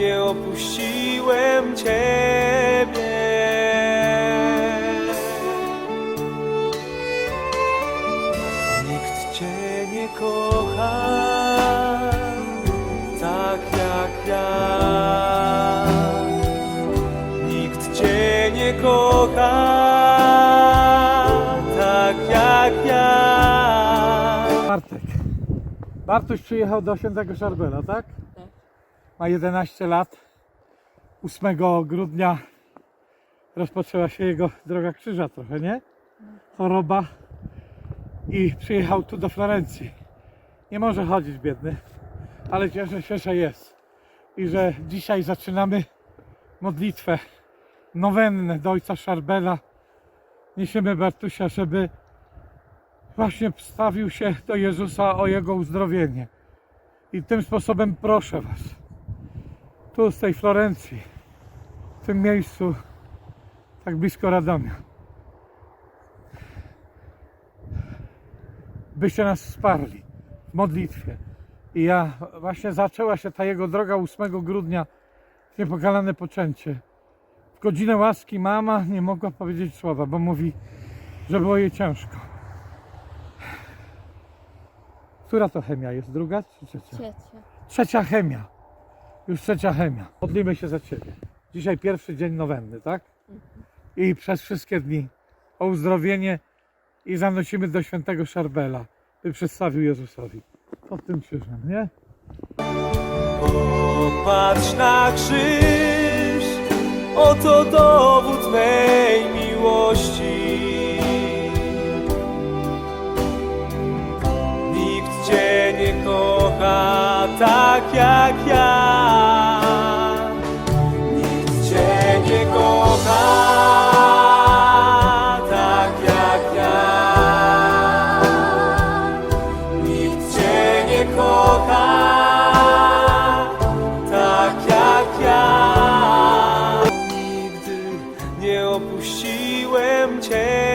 nie opuściłem Ciebie. Nikt Cię nie kocha tak jak ja. Nikt Cię nie kocha tak jak ja. Bartek. Bartuś przyjechał do świętego Szarbela, tak? Ma 11 lat. 8 grudnia rozpoczęła się jego droga krzyża trochę, nie? Choroba. I przyjechał tu do Florencji. Nie może chodzić biedny, ale cieszę się, że jest. I że dzisiaj zaczynamy modlitwę nowennę do ojca Szarbela. Niesiemy Bartusia, żeby właśnie wstawił się do Jezusa o Jego uzdrowienie. I tym sposobem proszę Was, tu z tej Florencji, w tym miejscu, tak blisko Radomia, byście nas wsparli w modlitwie. I ja, właśnie zaczęła się ta Jego droga 8 grudnia, niepokalane poczęcie. W godzinę łaski mama nie mogła powiedzieć słowa, bo mówi, że było jej ciężko. Która to chemia jest? Druga czy trzecia? Trzecia. Trzecia chemia. Już trzecia chemia. Modlimy się za Ciebie. Dzisiaj pierwszy dzień nowenny, tak? I przez wszystkie dni o uzdrowienie i zanosimy do świętego Szarbela, by przedstawił Jezusowi. Pod tym krzyżem, nie? Popatrz na krzyż, oto dowód mej miłości. Nikt Cię nie kocha tak jak ja. Nie kocha tak jak nie kocha tak jak ja. Nigdy nie opuściłem Cię.